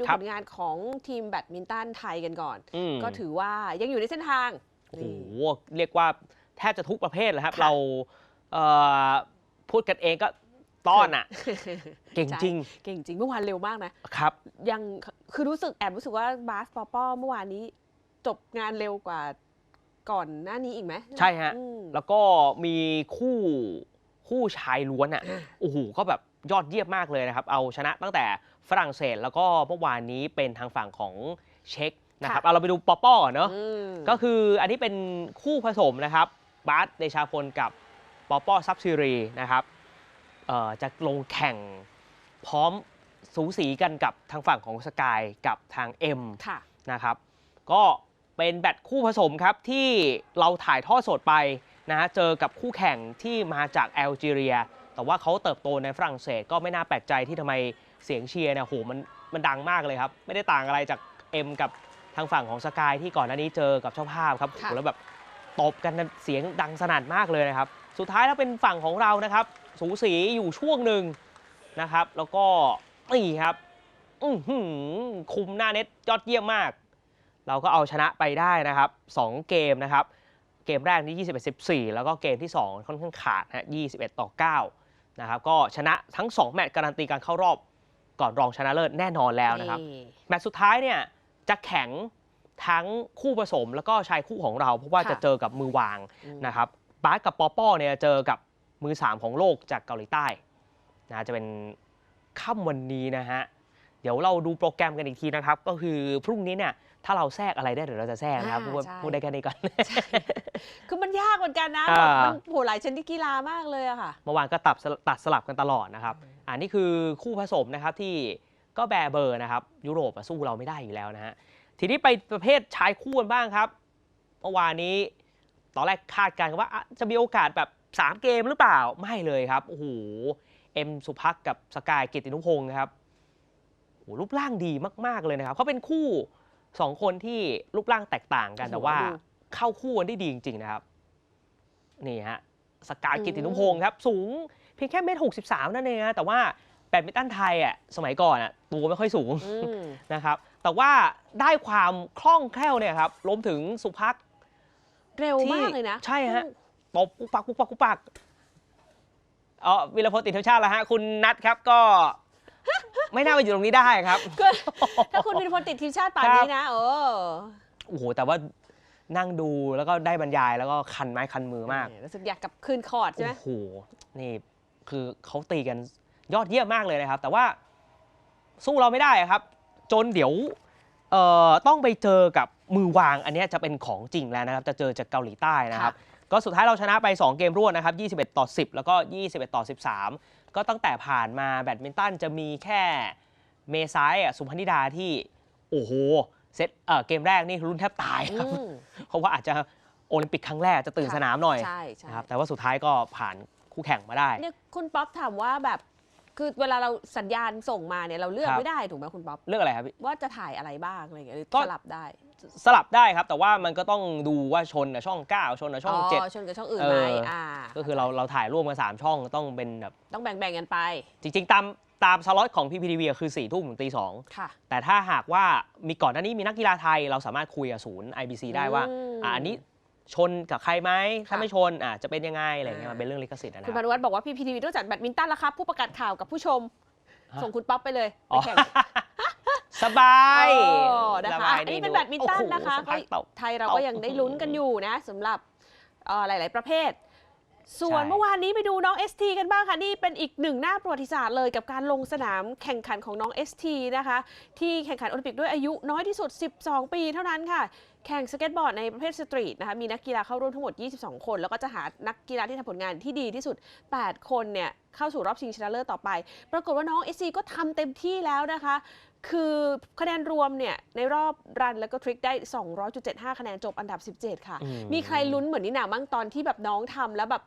ดูครัผบลงานของทีมแบดมินตันไทยกันก่อนอืมก็ถือว่ายังอยู่ในเส้นทางโอ้โหนี่เรียกว่าแทบจะทุกประเภทเลยครับค่ะเราเอ่อพูดกันเองก็ต้อนอะ เก่งใช่จริง เก่งจริงเมื่อวานเร็วมากนะครับ ยังคือรู้สึกแอบรู้สึกว่าบาสปอปอเมื่อวานนี้จบงานเร็วกว่าก่อนหน้านี้อีกไหมใช่ฮะอืมแล้วก็มีคู่คู่ชายล้วนอะอ่าโอ้โหก็แบบ ยอดเยี่ยมมากเลยนะครับ เอาชนะตั้งแต่ฝรั่งเศสแล้วก็เมื่อวานนี้เป็นทางฝั่งของเช็กนะครับ เอาเราไปดูปอป้อก่อนเนาะอืมก็คืออันนี้เป็นคู่ผสมนะครับบาสเดชาพลกับปอป้อซับซิรีนะครับเอ่อจะลงแข่งพร้อมสูสีกันกับทางฝั่งของสกายกับทางเอ็มค่ะนะครับ ก็เป็นแบตคู่ผสมครับที่เราถ่ายทอดสดไปนะฮะเจอกับคู่แข่งที่มาจากแอลจีเรีย แต่ว่าเขาเติบโตในฝรั่งเศสก็ไม่น่าแปลกใจที่ทำไมเสียงเชียร์เนี่ยโหมันมันดังมากเลยครับ ไม่ได้ต่างอะไรจากเอ็มกับทางฝั่งของสกายที่ก่อนหน้านี้เจอกับเจ้าภาพครับโหค่ะแล้วแบบตบกันเสียงดังสนั่นมากเลยนะครับ สุดท้ายแล้วเป็นฝั่งของเรานะครับ สูสีอยู่ช่วงหนึ่งนะครับ แล้วก็นี่ครับอื้อหือคุมหน้าเน็ตยอดเยี่ยมมาก เราก็เอาชนะไปได้นะครับ 2 เกมนะครับ เกมแรกนี้21 14 แล้วก็เกมที่ 2 ค่อนข้างขาดนะฮะ21 ต่อ 9 นะครับก็ชนะทั้ง 2 แมตช์การันตีการเข้ารอบก่อนรองชนะเลิศแน่นอนแล้วนะครับ แมตช์สุดท้ายเนี่ยจะแข็งทั้งคู่ผสมแล้วก็ชายคู่ของเรา เพราะว่าค่ะจะเจอกับมือวางอืมนะครับบาสกับปอป้อเนี่ยเจอกับมือ 3 ของโลกจากเกาหลีใต้นะจะเป็นค่ำวันนี้นะฮะเดี๋ยวเราดูโปรแกรมกันอีกทีนะครับ ก็คือพรุ่งนี้เนี่ยถ้าเราแทรกอะไรได้เดี๋ยวเราจะแทรกนะครับอ่าพูดใช่ พูดได้แค่นี้ก่อน คือมันยากเหมือนกันนะอ่า แบบมันโหหลายชนิดกีฬามากเลยอะค่ะ เมื่อวานก็ตัดสลับตัดสลับกันตลอดนะครับ อันนี้คือคู่ผสมนะครับที่ก็แบร์เบอร์นะครับ ยุโรปอะสู้เราไม่ได้อยู่แล้วนะฮะทีนี้ไปประเภทชายคู่กันบ้างครับเมื่อวานนี้ ตอนแรกคาดการณ์กันว่าอะจะมีโอกาสแบบ 3 เกมหรือเปล่าไม่เลยครับโอ้โหเอ็มสุพักกับสกายกิตตินุพงศ์ครับ โอ้โหรูปร่างดีมาก ๆ เลยนะครับเขาเป็นคู่2คนที่รูปร่างแตกต่างกันโอ้โหแต่ว่าดูเข้าคู่กันได้ดีจริง ๆ นะครับ นี่ฮะสกายอืมกิตตินุพงศ์ครับ สูงเพียงแค่เมตรหกสิบสามนั่นเองนะแต่ว่าแบดมินตันไทยอะสมัยก่อนอะตัวไม่ค่อยสูงอืมนะครับ แต่ว่าได้ความคล่องแคล่วเนี่ยครับรวมถึงสุพักเร็วมากเลยนะ ใช่ฮะตบปุ๊กปักปุ๊กปักปุ๊กปักเอ๋อวิรพลติดทีมชาติแล้วฮะ คุณนัทครับก็ ไม่น่ามาอยู่ตรงนี้ได้ครับก็ถ้าคุณเป็นคนติดทีมชาติป่านนี้นะเออโอ้โห แต่ว่านั่งดูแล้วก็ได้บรรยายแล้วก็คันไม้คันมือมากรู้สึกอยากกลับคืนคอร์ดใช่ไหมโอ้โห นี่คือเขาตีกันยอดเยี่ยมมากเลยนะครับ แต่ว่าสู้เราไม่ได้อะครับ จนเดี๋ยวเอ่อต้องไปเจอกับมือวางอันเนี้ยจะเป็นของจริงแล้วนะครับ จะเจอจากเกาหลีใต้นะครับ ก็สุดท้ายเราชนะไป 2 เกมรวดนะครับ 21 ต่อ 10 แล้วก็ 21 ต่อ 13 ก็ตั้งแต่ผ่านมาแบดมินตันจะมีแค่เมซ้ายอะสุพนิดาที่ โอ้โหเซตเอ่อเกมแรกนี่รุ่นแทบตายครับอืมเพราะว่าอาจจะโอลิมปิกครั้งแรกจะตื่นค่ะสนามหน่อยใช่ใช่นะครับแต่ว่าสุดท้ายก็ผ่านคู่แข่งมาได้เนี่ยคุณป๊อปถามว่าแบบคือเวลาเราสัญญาณส่งมาเนี่ยเราเลือกครับไม่ได้ถูกไหมคุณป๊อปเรื่องอะไรครับพี่ว่าจะถ่ายอะไรบ้างอะไรอย่างเงี้ยหรือก็สลับได้ สลับได้ครับ แต่ว่ามันก็ต้องดูว่าชนกับช่อง 9 ชนกับช่องชนกับช่องอื่นเอไหมออ่ อ่า7ก็คือเราเราถ่ายร่วมกัน 3 ช่องต้องเป็นแบบ ต้องแบ่งๆกันไปจริงๆ ตามตามสล็อตของ PPTV อะคือ4ี่ทุ่มถึงตีสองค่ะ แต่ถ้าหากว่ามีก่อนหน้านี้มีนักกีฬาไทย เราสามารถคุยกับศูนย์ IBC ได้ว่าอืมอ่าอันนี้ชนกับใครไหมถ้าค่ะไม่ชนอ่าจะเป็นยังไงอะไรอย่างเงี้ยอ่ามั มันเป็นเรื่องลิขสิทธิ์นะคคุณรัพาบนุวัฒน์บอกว่าพี่พีทีวีต้องจัดแบดมินตันแล้วครับ ผู้ประกาศข่าวกับผู้ชมฮะส่งคุณป๊อปไปเลยอ๋ไปอแข่ง สบายโอ้นะสคะบายอันนี้เป็นดูแบดมินตันโอ้โหนะคะสักพักก็ตบไทยเราตบก็ยังได้ลุ้นกันอยู่นะสำหรับเอ่อหลาย ๆ ประเภท ส่วนใช่เมื่อวานนี้ไปดูน้อง ST กันบ้างค่ะนี่เป็นอีกหนึ่งหน้าประวัติศาสตร์เลยกับการลงสนามแข่งขันของน้อง ST นะคะ ที่แข่งขันโอลิมปิกด้วยอายุน้อยที่สุด 12 ปีเท่านั้นค่ะ แข่งสเก็ตบอร์ดในประเภทสตรีทนะคะมีนักกีฬาเข้าร่วมทั้งหมด 22 คน แล้วก็จะหานักกีฬาที่ทำผลงานที่ดีที่สุด 8 คนเนี่ยเข้าสู่รอบชิงชนะเลิศต่อไป ปรากฏว่าน้อง SC ก็ทำเต็มที่แล้วนะคะ คือคะแนนรวมเนี่ยในรอบรันแล้วก็ทริคได้ 200.75 คะแนนจบอันดับ 17 ค่ะอืมีใครลุ้นเหมือนนี่หนาบ้างตอนที่แบบน้องทำแล้วแบบ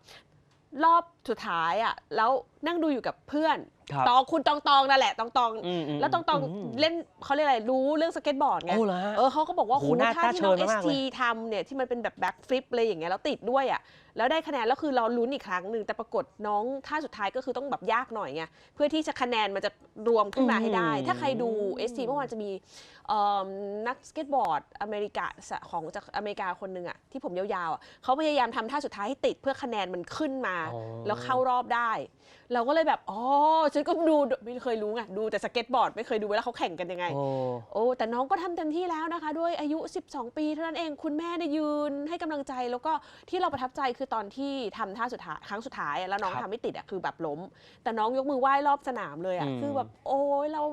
รอบ สุดท้ายอะแล้วนั่งดูอยู่กับเพื่อนครับตองคุณตองตองนั่นแหละตองตองอืมมแล้วตองตองม เล่นเขาเรียกอะไรรู้เรื่องสเก็ตบอร์ดไงโอ้เหรอฮะเออเขาก็บอกว่าโอ้โหโหน่าท่าที่น้องน่าเชิเอญสมากๆเลย ทีทำเนี่ยที่มันเป็นแบบแบ็กฟลิปอะไรอย่างเงี้ยแล้วติดด้วยอะแล้วได้คะแนนแล้วคือเราลุ้นอีกครั้งหนึ่งแต่ปรากฏน้องท่าสุดท้ายก็คือต้องแบบยากหน่อยไงเพื่อที่จะคะแนนมันจะรวมขึ้นมาให้ได้ ถ้าใครดู ST เมื่อวานจะมีเอิ่มนักสเก็ตบอร์ดอเมริกาของจากอเมริกาคนหนึ่งอะที่ผมยาวๆอะเขาพยายามทำท่าสุดท้ายให้ติดเพื่อคะแนนมันขึ้นมา อ๋อ แล้วเข้ารอบได้ เราก็เลยแบบอ๋อฉันก็ดูไม่เคยรู้ไงดูแต่สเก็ตบอร์ดไม่เคยดูเวลาเขาแข่งกันยังไง โอ้โอ้แต่น้องก็ทำเต็มที่แล้วนะคะ ด้วยอายุ 12 ปีเท่านั้นเองคุณแม่เนี่ยยืนให้กำลังใจแล้วก็ที่เราประทับใจคือตอนที่ทำท่าสุดท้ายครั้งสุดท้ายอะแล้วน้องครับทำไม่ติดอะคือแบบล้ม แต่น้องยกมือไหว้รอบสนามเลยอะอืม คือแบบโอ้ยเรา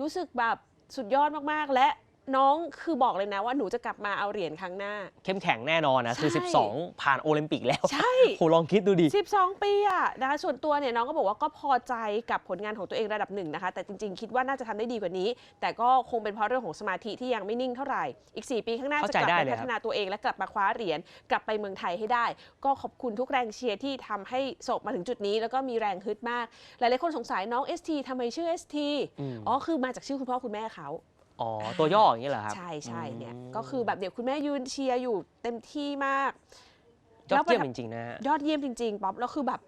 รู้สึกแบบสุดยอดมากๆ และ น้องคือบอกเลยนะว่าหนูจะกลับมาเอาเหรียญครั้งหน้า เข้มแข็งแน่นอนนะ คือ ใช่ 12 ผ่านโอลิมปิกแล้วใช่ โหลองคิดดูดิ 12 ปีอะนะคะส่วนตัวเนี่ยน้องก็บอกว่าก็พอใจกับผลงานของตัวเองระดับหนึ่งนะคะ แต่จริงๆ คิดว่าน่าจะทำได้ดีกว่านี้ แต่ก็คงเป็นเพราะเรื่องของสมาธิที่ยังไม่นิ่งเท่าไหร่ อีก 4 ปีข้างหน้าเข้าจะใจกลับได้ไปเลยพัฒนาตัวเองและกลับมาคว้าเหรียญกลับไปเมืองไทยให้ได้ ก็ขอบคุณทุกแรงเชียร์ที่ทำให้โศกมาถึงจุดนี้ แล้วก็มีแรงฮึดมาก หลายๆคนสงสัยน้อง ST ทำไมชื่อ ST อืม อ๋อคือมาจากชื่อคุณพ่อคุณแม่เขา อ๋อ ตัวย่ออย่างนี้เหรอครับ ใช่ใช่เนี่ยอืมก็คือแบบเดี๋ยวคุณแม่ยืนเชียร์อยู่เต็มที่มากยอดเยี่ยมจริงๆนะฮะ ยอดเยี่ยมจริงๆป๊อปแล้วคือแบบ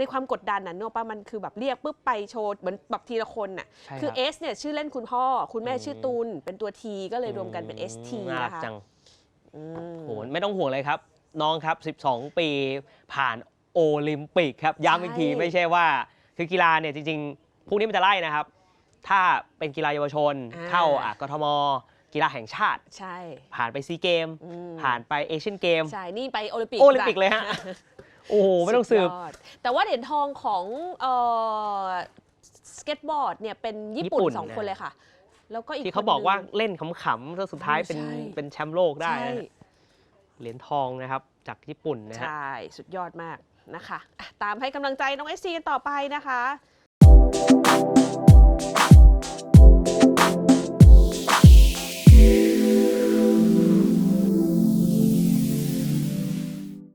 ในความกดดันน่ะเนกอะปะมันคือแบบเรียกปุ๊บไปโชว์เหมือนแบบทีละคนน่ะใช่คือรับ เอสเนี่ยชื่อเล่นคุณพ่อ คุณแม่อืมชื่อตูน เป็นตัวทีก็เลยรวมกันเป็น ST น่ารักนะคะจังอืม โหไม่ต้องห่วงเลยครับ น้องครับ 12 ปีผ่านโอลิมปิกครับ ย้ำอีกทีใช่ ไม่ใช่ว่า คือกีฬาเนี่ยจริงๆพวกนี้มันจะไล่นะครับ ถ้าเป็นกีฬาเยาวชนเข้าอะกทม กีฬาแห่งชาติ ใช่ ผ่านไปซีเกม อืม ผ่านไปเอเชียนเกม ใช่ นี่ไปโอลิมปิกโอลิมปิกจ้ะเลยฮะ โอ้โห ไม่ต้องสืบดยดแต่ว่าเหรียญทองของเอ่อสเก็ตบอร์ดเนี่ยเป็นญี่ปุ่นญี่ปุ่นสองคนนะ เลยค่ะ แล้วก็อีกที่เขาคนบอกว่าหนึ่ง เล่นขำๆแล้วสุดท้ายเป็นใช่ เป็นแชมป์โลกได้ใช่นะฮะเหรียญทองนะครับจากญี่ปุ่นนะฮะ ใช่ สุดยอดมากนะคะอะตามให้กำลังใจน้องเอสซีกันต่อไปนะคะ